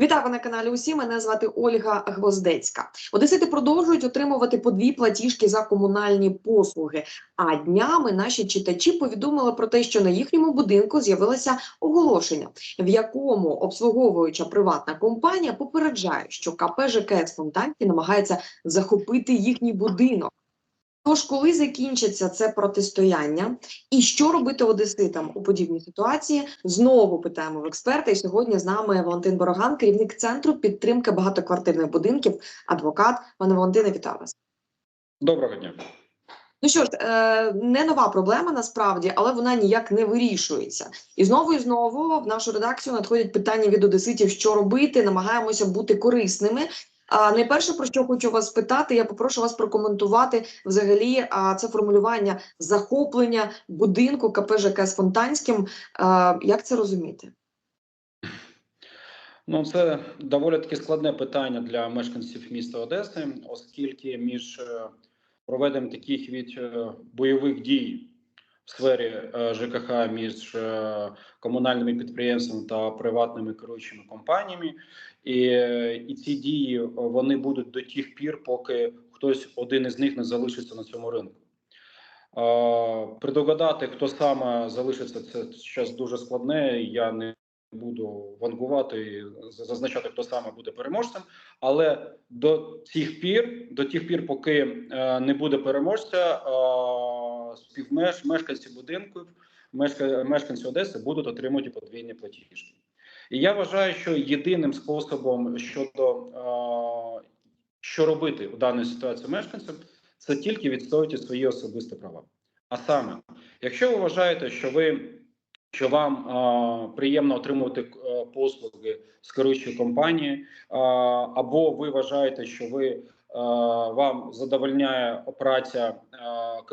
Вітаю на каналі. Усі мене звати Ольга Гвоздецька. Одесити продовжують отримувати по дві платіжки за комунальні послуги. А днями наші читачі повідомили про те, що на їхньому будинку з'явилося оголошення, в якому обслуговуюча приватна компанія попереджає, що КП ЖКС Фонтанки намагається захопити їхній будинок. Тож, коли закінчиться це протистояння, і що робити одеситам у подібній ситуації, знову питаємо в експерта. І сьогодні з нами Валентин Бороган, керівник центру підтримки багатоквартирних будинків, адвокат. Пане Валентине, вітаю вас. Доброго дня. Ну що ж, е, не нова проблема насправді, але вона ніяк не вирішується. І знову і знову в нашу редакцію надходять питання від одеситів, що робити. Намагаємося бути корисними. А найперше, про що хочу вас спитати, я попрошу вас прокоментувати взагалі а, це формулювання захоплення будинку КП ЖК з Фонтанським. Як це розуміти? Ну, це доволі таки складне питання для мешканців міста Одеси, оскільки між е, проведенням таких від е, бойових дій сфері е, ЖКХ між е, комунальними підприємствами та приватними керуючими компаніями, і, і ці дії е, вони будуть до тих пір, поки хтось один із них не залишиться на цьому ринку. Предугадати, хто саме залишиться, це зараз дуже складне. Я не буду вангувати і зазначати, хто саме буде переможцем. Але до цих пір, до тих пір, поки не буде переможця, співмеш мешканці будинків, мешка, мешканці Одеси будуть отримувати подвійні платіжки. І я вважаю, що єдиним способом щодо що робити у даній ситуації мешканцям, це тільки відстоювати свої особисті права. А саме, якщо ви вважаєте, що ви що вам е, приємно отримувати е, послуги з керуючої компанії, е, або ви вважаєте, що ви вам задовольняє праця е,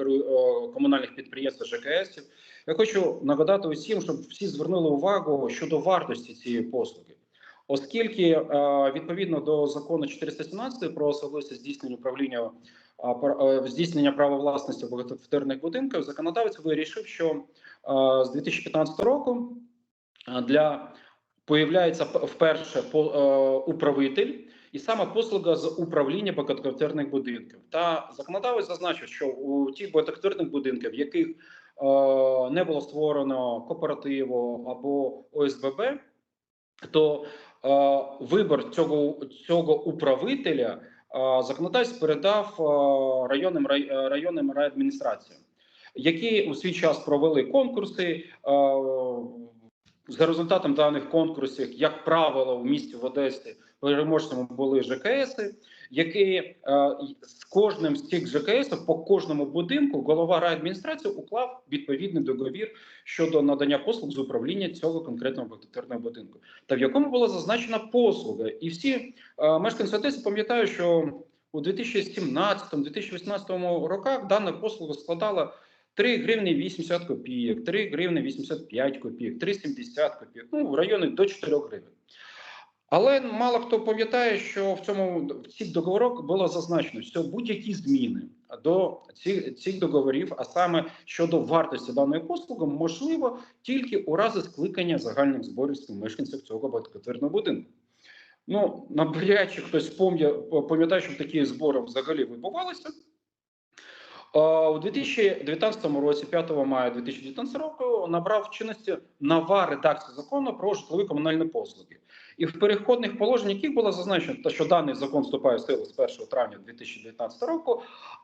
е, комунальних підприємств ЖКС. Я хочу нагадати усім, щоб всі звернули увагу щодо вартості цієї послуги. Оскільки е, відповідно до закону 417 про особисте здійснення управління е, здійснення права власності в багатоквартирних будинках, законодавець вирішив, що е, з 2015 року е, для появляється вперше е, управитель, і саме послуга з управління багатоквартирних будинків. Та законодавець зазначив, що у тих багатоквартирних будинків, в яких е, не було створено кооперативу або ОСББ, то е, вибір цього, цього управителя е, законодавець передав е, районним рай, е, районним райадміністраціям, які у свій час провели конкурси. Е, за результатом даних конкурсів, як правило, в місті в Одесі переможцями були ЖКС, які е, з кожним з цих ЖКС по кожному будинку голова райадміністрації уклав відповідний договір щодо надання послуг з управління цього конкретного багатоквартирного будинку, та в якому була зазначена послуга. І всі е, мешканці Одеси пам'ятають, що у 2017-2018 роках дана послуга складала 3 гривні 80 копійок, 3 гривні 85 копійок, 3,70 копійок, ну в районі до 4 гривень. Але мало хто пам'ятає, що в цьому в цих договорах було зазначено, що будь-які зміни до цих, цих договорів, а саме щодо вартості даної послуги, можливо тільки у разі скликання загальних зборів співмешканців цього багатоквартирного будинку. Ну, навряд чи хтось пам'я- пам'ятає, що такі збори взагалі відбувалися. А, У 2019 році, 5 мая 2019 року, набрав чинності нова редакція закону про житлові комунальні послуги. І в переходних положеннях яких було зазначено, що даний закон вступає в силу з 1 травня 2019 року.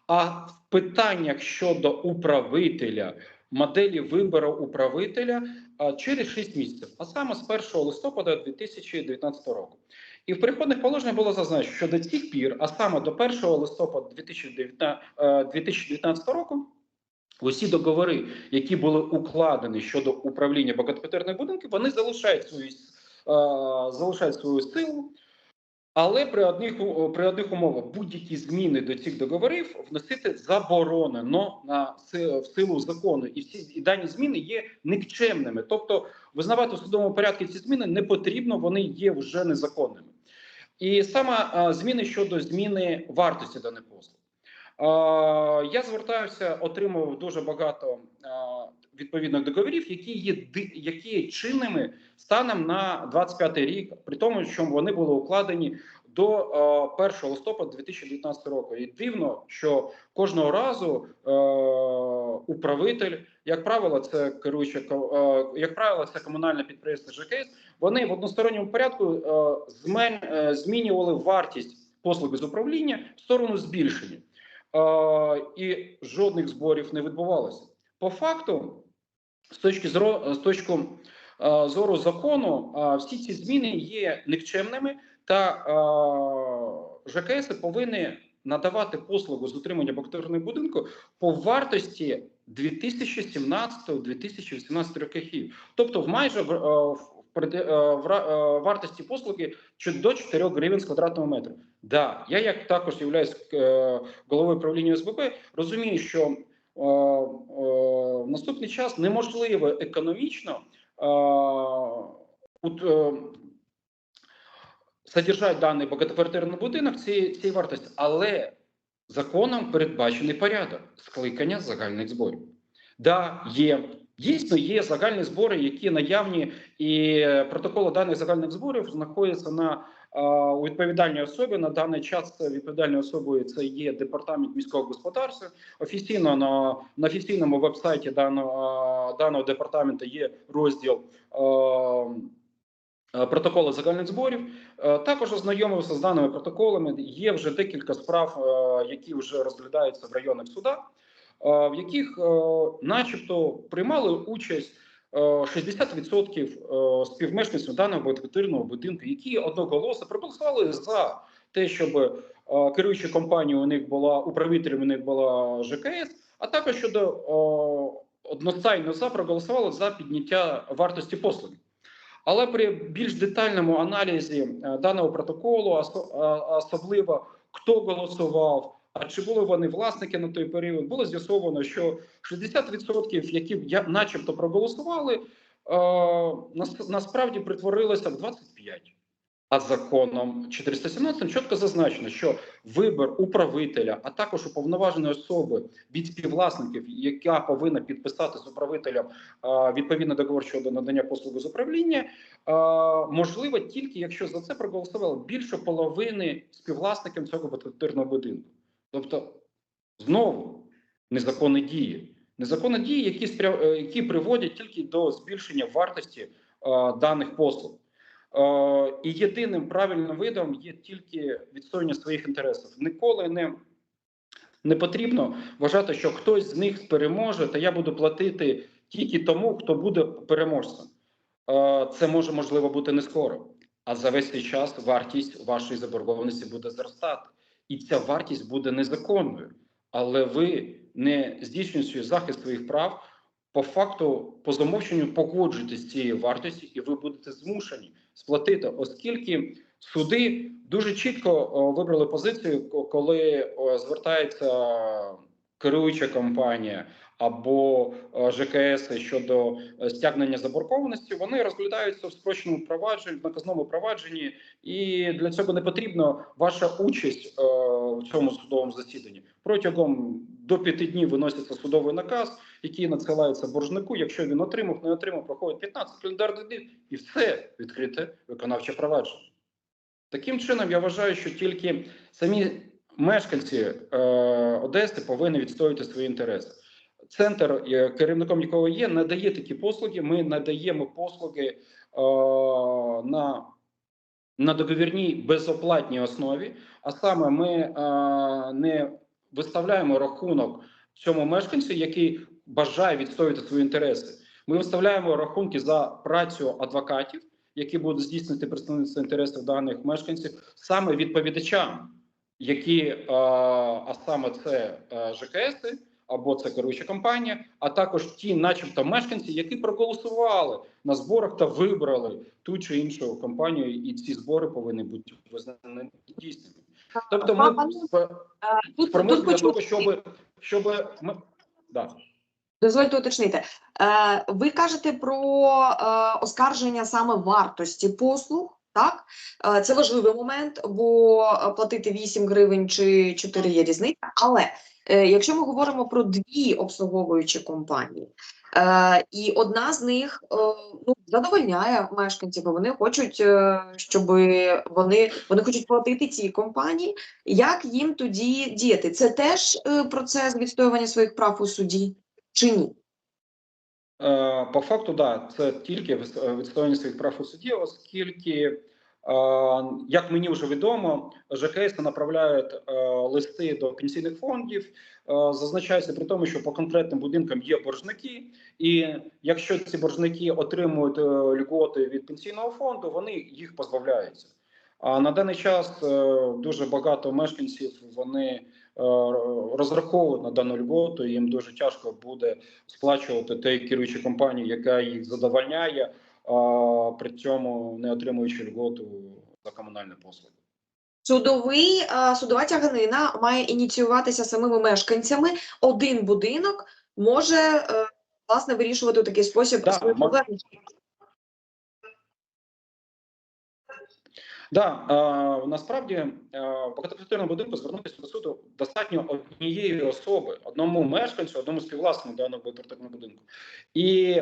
А в питаннях щодо управителя, моделі вибору управителя через 6 місяців, а саме з 1 листопада 2019 року. І в переходних положеннях було зазначено, що до цих пір, а саме до 1 листопада 2019, е, 2019 року, усі договори, які були укладені щодо управління багатоквартирних будинків, вони залишають свою, залишають свою силу. Але при одних при одних умовах будь-які зміни до цих договорів вносити заборонено на в силу закону, і всі і дані зміни є нікчемними. Тобто, визнавати в судовому порядку ці зміни не потрібно, вони є вже незаконними. І саме зміни щодо зміни вартості даних послуг. Я звертаюся, отримував дуже багато відповідних договорів, які є які є чинними станом на 25 рік, при тому, що вони були укладені до е, 1 листопада 2019 року. І дивно, що кожного разу е, управитель, як правило, це керуюче ко- е, як правило, це комунальне підприємство ЖКС. Вони в односторонньому порядку е, змен, е, змінювали вартість послуги з управління в сторону збільшення, е, і жодних зборів не відбувалося. По факту, з точки зро, з точки зору закону, всі ці зміни є никчемними, та ЖКС повинні надавати послугу з утримання багаторних будинку по вартості 2017-2018 років, тобто в майже в, вартості послуги до 4 гривень з квадратного метра. Да, я як також являюсь е, головою правління СБП, розумію, що в наступний час неможливо економічно е, от, е, даний багатоквартирний будинок цієї, цієї вартості, але законом передбачений порядок скликання загальних зборів. Да, є. Дійсно, є загальні збори, які наявні, і е, протоколи даних загальних зборів знаходяться на е, у відповідальній особі. На даний час відповідальною особою це є департамент міського господарства. Офіційно на, на офіційному вебсайті даного, е, даного департаменту є розділ. е, е, Протоколи загальних зборів Е, також ознайомився з даними протоколами. Є вже декілька справ, е, які вже розглядаються в районних судах, е, в яких, е, начебто, приймали участь е, 60% е, співмешканців даного багатоквартирного будинку, які одноголосно проголосували за те, щоб е, керуюча компанія у них була управителем, у них була ЖКС, а також щодо е, одностайно за проголосували за підняття вартості послуги. Але при більш детальному аналізі е, даного протоколу, осо- особливо хто голосував, а чи були вони власники на той період, було з'ясовано, що 60%, які я, начебто проголосували, е, нас- насправді притворилося в 25%. А законом 417 чітко зазначено, що вибір управителя, а також уповноваженої особи від співвласників, яка повинна підписати з управителем е, відповідний договор щодо надання послуги з управління, е, можливо тільки якщо за це проголосувало більше половини співвласників цього багатоквартирного будинку. Тобто, знову незаконні дії, незаконні дії, які спря... е, які приводять тільки до збільшення вартості е, даних послуг. Е, і єдиним правильним видом є тільки відстоювання своїх інтересів. Ніколи не, не потрібно вважати, що хтось з них переможе, та я буду платити тільки тому, хто буде переможцем. Е, Це може можливо бути не скоро, а за весь цей час вартість вашої заборгованості буде зростати, і ця вартість буде незаконною. Але ви не здійснюючи захист своїх прав, по факту по замовченню погоджуєтесь з цією вартістю, і ви будете змушені сплатити, оскільки суди дуже чітко вибрали позицію, коли звертається керуюча компанія або е, ЖКС щодо е, стягнення заборгованості, вони розглядаються в спрощеному провадженні, в наказному провадженні, і для цього не потрібна ваша участь е, в цьому судовому засіданні. Протягом до п'яти днів виноситься судовий наказ, який надсилається боржнику. Якщо він отримав, не отримав, проходить 15 календарних днів, і все відкрите виконавче провадження. Таким чином, я вважаю, що тільки самі мешканці е, Одеси повинні відстоювати свої інтереси. Центр, е, керівником якого є, надає такі послуги. Ми надаємо послуги е, на, на договірній безоплатній основі. А саме, ми е, не виставляємо рахунок цьому мешканцю, який бажає відстоювати свої інтереси. Ми виставляємо рахунки за працю адвокатів, які будуть здійснити представництво інтересів даних мешканців, саме відповідачам, які а саме це е, ЖКС або це керуюча компанія, а також ті, начебто, мешканці, які проголосували на зборах та вибрали ту чи іншу компанію, і ці збори повинні бути визнані дійсними. Тобто, ми Тут, тут для того, щоб щоб ми да. дозвольте уточнити. Е, ви кажете про е, оскарження саме вартості послуг Так, Е, це важливий момент, бо е, платити 8 гривень чи 4 є різниця. Але е, якщо ми говоримо про дві обслуговуючі компанії, і одна з них ну, задовольняє мешканців, бо вони хочуть, щоб вони, вони хочуть платити цій компанії. Як їм тоді діяти? Це теж процес відстоювання своїх прав у суді чи ні? Е, По факту, да, це тільки е, відстоювання своїх прав у суді, оскільки, е, як мені вже відомо, ЖКС направляють листи до пенсійних фондів, зазначається при тому, що по конкретним будинкам є боржники, і якщо ці боржники отримують льготи від пенсійного фонду, вони їх позбавляються. А на даний час е, дуже багато мешканців вони е, розраховують на дану льготу, їм дуже тяжко буде сплачувати той керуючій компанії, яка їх задовольняє, а при цьому не отримуючи льготу за комунальні послуги. Судовий, судова тяганина має ініціюватися самими мешканцями. Один будинок може е, власне вирішувати у такий спосіб Да, свої проблеми. Да, е, насправді в багатоквартирному будинку звернутися до суду достатньо однієї особи, одному мешканцю, одному співвласнику даного багатоквартирного будинку. І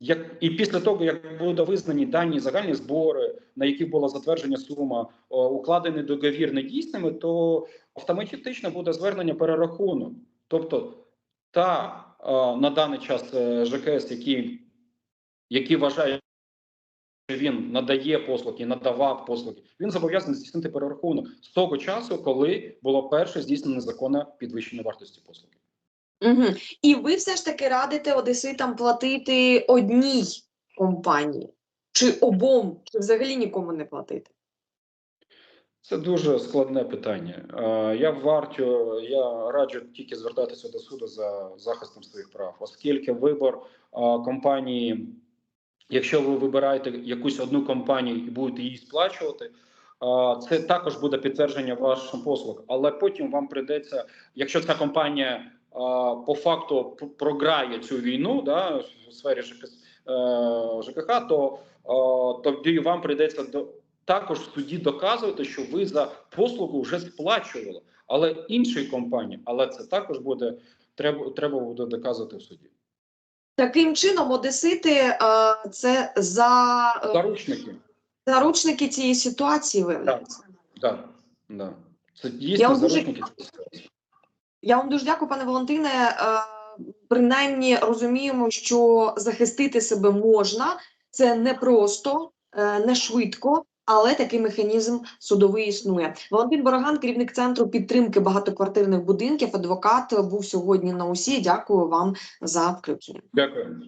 як і після того, як будуть визнані дані загальні збори, на які була затверджена сума, о, укладений договір недійсними, то автоматично буде звернення перерахунок. Тобто, та е, на даний час е, ЖКС, який вважає, що він надає послуги, надавав послуги, він зобов'язаний здійснити перерахунок з того часу, коли було перше здійснено законне підвищення вартості послуги. Угу. І ви все ж таки радите одеситам платити одній компанії чи обом, чи взагалі нікому не платити? Це дуже складне питання. Я вартю, я раджу тільки звертатися до суду за захистом своїх прав, оскільки вибор компанії, якщо ви вибираєте якусь одну компанію і будете її сплачувати, це також буде підтвердження ваших послуг. Але потім вам прийдеться, якщо ця компанія по факту програє цю війну, да, в сфері ЖК, е, ЖКХ, то тоді вам прийдеться до також в суді доказувати, що ви за послугу вже сплачували, але іншій компанії, але це також буде треба, треба буде доказувати в суді. Таким чином, одесити це за е, Заручники, заручники цієї ситуації виявляється. да, да. Це Я дійсно Я вам дуже дякую, пане Валентине. Е, Принаймні розуміємо, що захистити себе можна. Це не просто, е, не швидко, але такий механізм судовий існує. Валентин Бороган, керівник центру підтримки багатоквартирних будинків, адвокат, був сьогодні на усі. Дякую вам за включення. Дякую.